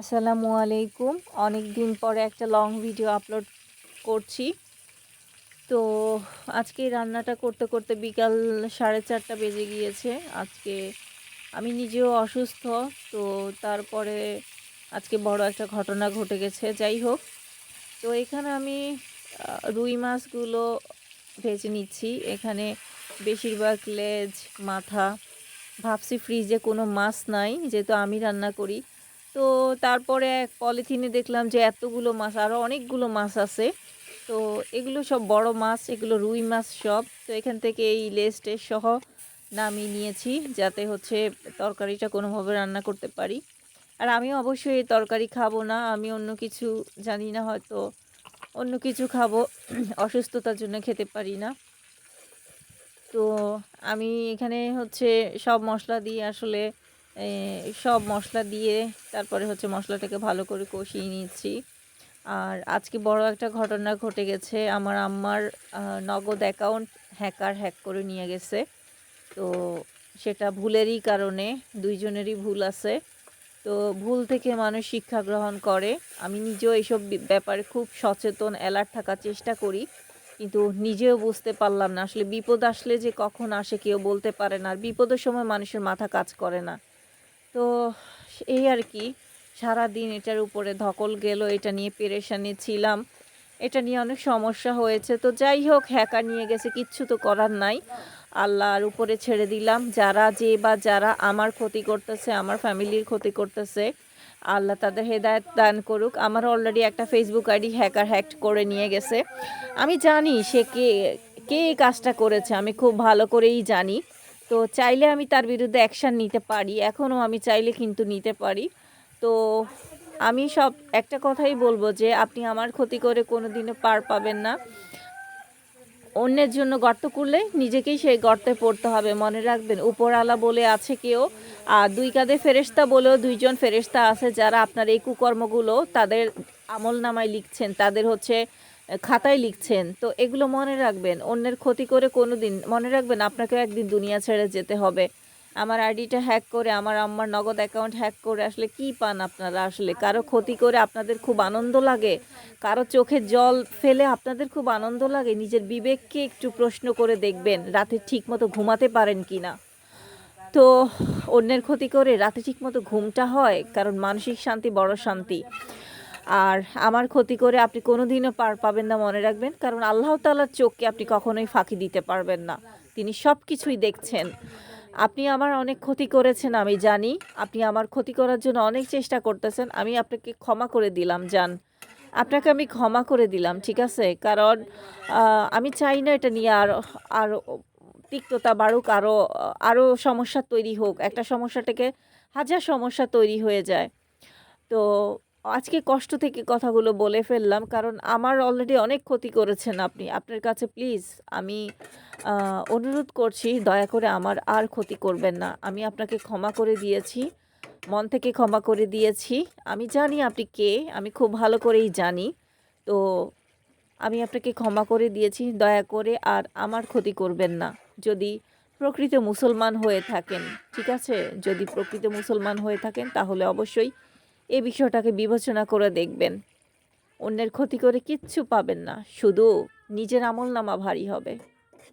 আসসালামু আলাইকুম। অনেক দিন পরে একটা লং ভিডিও আপলোড করছি। তো আজকে রান্নাটা করতে করতে বিকাল সাড়ে চারটা বেজে গিয়েছে। আজকে আমি নিজেও অসুস্থ, তো তারপরে আজকে বড় একটা ঘটনা ঘটে গেছে, যাই হোক। তো এখানে আমি রুই মাছগুলো ভেজে নিচ্ছি। এখানে বেশিরভাগ লেজ, মাথা, ভাবছি ফ্রিজে কোনো মাছ নাই, যেহেতু আমি রান্না করি। তো তারপরে এক পলিথিনে দেখলাম যে এতগুলো মাছ আরও অনেকগুলো মাছ আছে। তো এগুলো সব বড় মাছ, এগুলো রুই মাছ সব। তো এখান থেকে এই লেস্টের সহ নামিয়ে নিয়েছি, যাতে হচ্ছে তরকারিটা কোনোভাবে রান্না করতে পারি। আর আমি অবশ্যই এই তরকারি খাব না, আমি অন্য কিছু জানি না, হয়তো অন্য কিছু খাব। অসুস্থতার জন্য খেতে পারি না। তো আমি এখানে হচ্ছে সব মশলা দিয়ে আসলে সব মশলা দিয়ে তারপরে হচ্ছে মশলাটাকে ভালো করে কষিয়ে নিয়েছি। আর আজকে বড় একটা ঘটনা ঘটে গেছে। আমার আম্মার নগদ অ্যাকাউন্ট হ্যাকার হ্যাক করে নিয়ে গেছে। তো সেটা ভুলেরই কারণে দুইজনেরই ভুল আছে। তো ভুল থেকে মানুষ শিক্ষা গ্রহণ করে। আমি নিজেও এইসব ব্যাপারে খুব সচেতন অ্যালার্ট থাকার চেষ্টা করি। কিন্তু নিজেও বুঝতে পারলাম না। আসলে বিপদ আসলে যে কখন আসে কেউ বলতে পারে না। আর বিপদের সময় মানুষের মাথা কাজ করে না। তো এই আর কি সারা দিন এটার উপরে ধকল গেল, এটা নিয়ে পেরেশানি ছিলাম, এটা নিয়ে অনেক সমস্যা হয়েছে। তো যাই হোক হ্যাকার নিয়ে গেছে, কিচ্ছু তো করার নাই। আল্লাহর উপরে ছেড়ে দিলাম, যারা যে বা যারা আমার ক্ষতি করতেছে, আমার ফ্যামিলির ক্ষতি করতেছে, আল্লাহ তাদের হেদায়ত দান করুক। আমার অলরেডি একটা ফেসবুক আইডি হ্যাকার হ্যাক করে নিয়ে গেছে। আমি জানি সে কে কে কাজটা করেছে, আমি খুব ভালো করেই জানি। তো চাইলে আমি তার বিরুদ্ধে অ্যাকশান নিতে পারি, এখনও আমি চাইলে কিন্তু নিতে পারি। তো আমি সব একটা কথাই বলব যে, আপনি আমার ক্ষতি করে কোনো দিনও পার পাবেন না। অন্যের জন্য গর্ত করলে নিজেকেই সেই গর্তে পড়তে হবে, মনে রাখবেন। উপরওয়ালা বলে আছে কেউ, আর দুই কাঁধে ফেরেস্তা বলেও দুইজন ফেরেস্তা আছে যারা আপনার এই কুকর্মগুলো তাদের আমল নামায় লিখছেন। তাদের হচ্ছে খাতায় লিখছেন। তো এগুলো মনে রাখবেন, অন্যের ক্ষতি করে কোনো দিন মনে রাখবেন আপনাকেও একদিন দুনিয়া ছেড়ে যেতে হবে। আমার আইডিটা হ্যাক করে, আমার আম্মার নগদ অ্যাকাউন্ট হ্যাক করে আসলে কি পান আপনারা আসলে? কারও ক্ষতি করে আপনাদের খুব আনন্দ লাগে, কারও চোখে জল ফেলে আপনাদের খুব আনন্দ লাগে, নিজের বিবেককে একটু প্রশ্ন করে দেখবেন, রাতে ঠিক মতো ঘুমাতে পারেন কি না তো অন্যের ক্ষতি করে রাতে ঠিক মতো ঘুমটা হয়, কারণ মানসিক শান্তি বড় শান্তি। আর আমার ক্ষতি করে আপনি কোনোদিনও পার পাবেন না মনে রাখবেন, কারণ আল্লাহ তাআলার চোখকে আপনি কখনোই ফাঁকি দিতে পারবেন না। তিনি সব কিছুই দেখছেন। আপনি আমার অনেক ক্ষতি করেছেন, আমি জানি। আপনি আমার ক্ষতি করার জন্য অনেক চেষ্টা করতেছেন, আমি আপনাকে ক্ষমা করে দিলাম, যান। আপনাকে আমি ক্ষমা করে দিলাম, ঠিক আছে? কারণ আমি চাই না এটা নিয়ে আর আরও তিক্ততা বাড়ুক আরও আরও সমস্যা তৈরি হোক। একটা সমস্যা থেকে হাজার সমস্যা তৈরি হয়ে যায়। তো আজকে কষ্ট থেকে কথাগুলো বলে ফেললাম, কারণ আমার অলরেডি অনেক ক্ষতি করেছেন আপনি। আপনার কাছে প্লিজ আমি অনুরোধ করছি, দয়া করে আমার আর ক্ষতি করবেন না। আমি আপনাকে ক্ষমা করে দিয়েছি, মন থেকে ক্ষমা করে দিয়েছি। আমি জানি আপনি কে, আমি খুব ভালো করেই জানি। তো আমি আপনাকে ক্ষমা করে দিয়েছি, দয়া করে আর আমার ক্ষতি করবেন না। যদি প্রকৃত মুসলমান হয়ে থাকেন, ঠিক আছে? যদি প্রকৃত মুসলমান হয়ে থাকেন, তাহলে অবশ্যই এই বিষয়টাকে বিবেচনা করে দেখবেন। অন্যের ক্ষতি করে কিচ্ছু পাবেন না, শুধু নিজের আমল নামা ভারী হবে,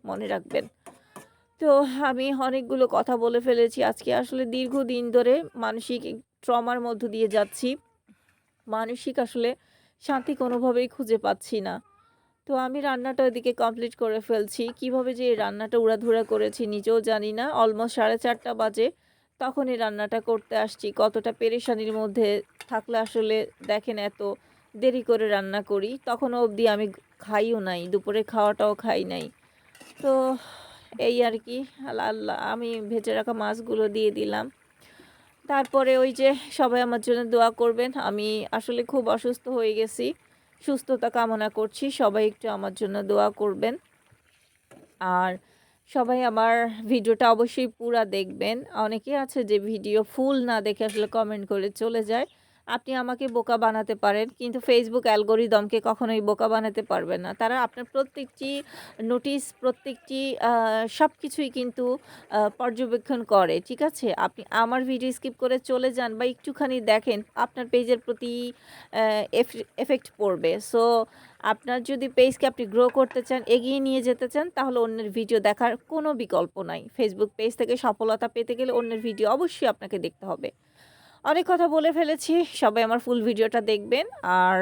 মনে রাখবেন। তো আমি অনেকগুলো কথা বলে ফেলেছি, আজকে আসলে দীর্ঘদিন ধরে মানসিক ট্রমার মধ্য দিয়ে যাচ্ছি। মানসিক আসলে শান্তি কোনোভাবেই খুঁজে পাচ্ছি না। তো আমি রান্নাটা ওইদিকে কমপ্লিট করে ফেলছি। কীভাবে যে রান্নাটা উড়াধুরা করেছি নিজেও জানি না। অলমোস্ট সাড়ে চারটা বাজে। তখন এই রান্নাটা করতে আসছি। কতটা পেরেশানির মধ্যে থাকলে আসলে দেখেন এত দেরি করে রান্না করি তখন অবধি আমি খাইও নাই, দুপুরে খাওয়াটাও খাই নাই। তো এই আর কি, আল্লাহ, আমি ভেজে রাখা মাছগুলো দিয়ে দিলাম। তারপরে ওই যে সবাই আমার জন্য দোয়া করবেন, আমি আসলে খুব অসুস্থ হয়ে গেছি, সুস্থতা কামনা করছি, সবাই একটু আমার জন্য দোয়া করবেন। আর সবাই আমার ভিডিওটা অবশ্যই পুরা দেখবেন। অনেকে আছে যে ভিডিও ফুল না দেখে আসলে কমেন্ট করে চলে যায়। আপনি আমাকে বোকা বানাতে পারেন, কিন্তু ফেসবুক অ্যালগোরিদমকে কখনোই বোকা বানাতে পারবে না। তারা আপনার প্রত্যেকটি নোটিশ, প্রত্যেকটি সব কিছুই কিন্তু পর্যবেক্ষণ করে, ঠিক আছে? আপনি আমার ভিডিও স্কিপ করে চলে যান বা একটুখানি দেখেন, আপনার পেজের প্রতি এফেক্ট পড়বে। সো আপনার যদি পেজকে আপনি গ্রো করতে চান, এগিয়ে নিয়ে যেতে চান, তাহলে অন্যের ভিডিও দেখার কোনো বিকল্প নাই। ফেসবুক পেজ থেকে সফলতা পেতে গেলে অন্যের ভিডিও অবশ্যই আপনাকে দেখতে হবে। অনেক কথা বলে ফেলেছি। সবাই আমার ফুল ভিডিওটা দেখবেন। আর